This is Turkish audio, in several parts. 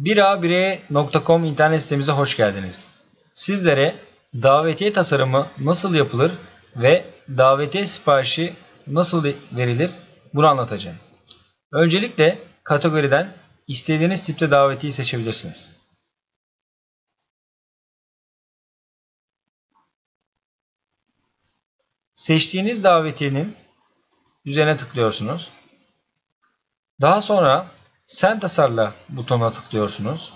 1a1e.com internet sitemize hoş geldiniz. Sizlere davetiye tasarımı nasıl yapılır ve davetiye siparişi nasıl verilir bunu anlatacağım. Öncelikle kategoriden istediğiniz tipte davetiyi seçebilirsiniz. Seçtiğiniz davetiyenin üzerine tıklıyorsunuz. Daha sonra sen tasarla butonuna tıklıyorsunuz.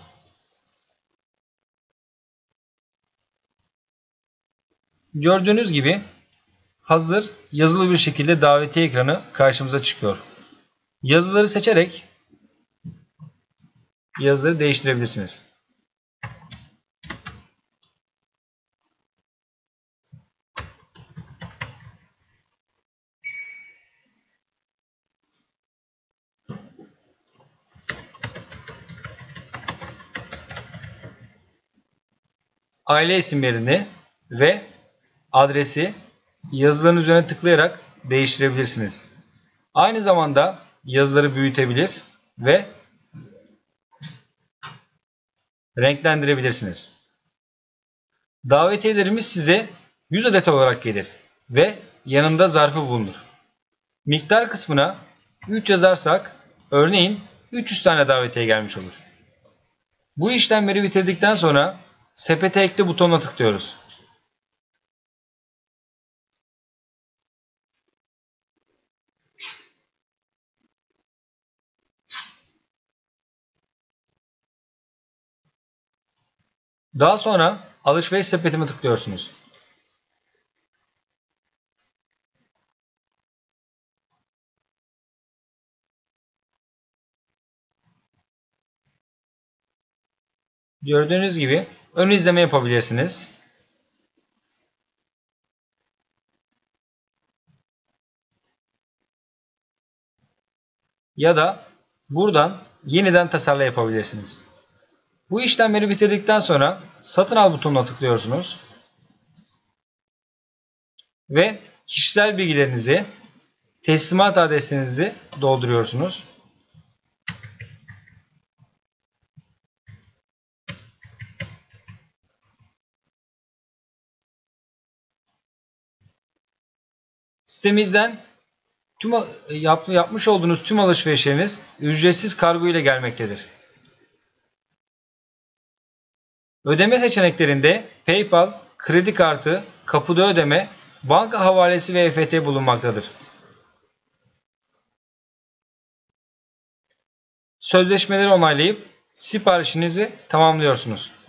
Gördüğünüz gibi hazır yazılı bir şekilde davetiye ekranı karşımıza çıkıyor. Yazıları seçerek yazıları değiştirebilirsiniz. Aile isimlerini ve adresi yazıların üzerine tıklayarak değiştirebilirsiniz. Aynı zamanda yazıları büyütebilir ve renklendirebilirsiniz. Davetiyelerimiz size 100 adet olarak gelir ve yanında zarfı bulunur. Miktar kısmına 3 yazarsak örneğin 300 tane davetiye gelmiş olur. Bu işlemleri bitirdikten sonra Sepete ekle butonuna tıklıyoruz. Daha sonra alışveriş sepetime tıklıyorsunuz. Gördüğünüz gibi ön izleme yapabilirsiniz. Ya da buradan yeniden tasarla yapabilirsiniz. Bu işlemleri bitirdikten sonra satın al butonuna tıklıyorsunuz. Ve kişisel bilgilerinizi, teslimat adresinizi dolduruyorsunuz. Sitemizden tüm yap, yapmış olduğunuz tüm alışverişleriniz ücretsiz kargo ile gelmektedir. Ödeme seçeneklerinde PayPal, kredi kartı, kapıda ödeme, banka havalesi ve EFT bulunmaktadır. Sözleşmeleri onaylayıp siparişinizi tamamlıyorsunuz.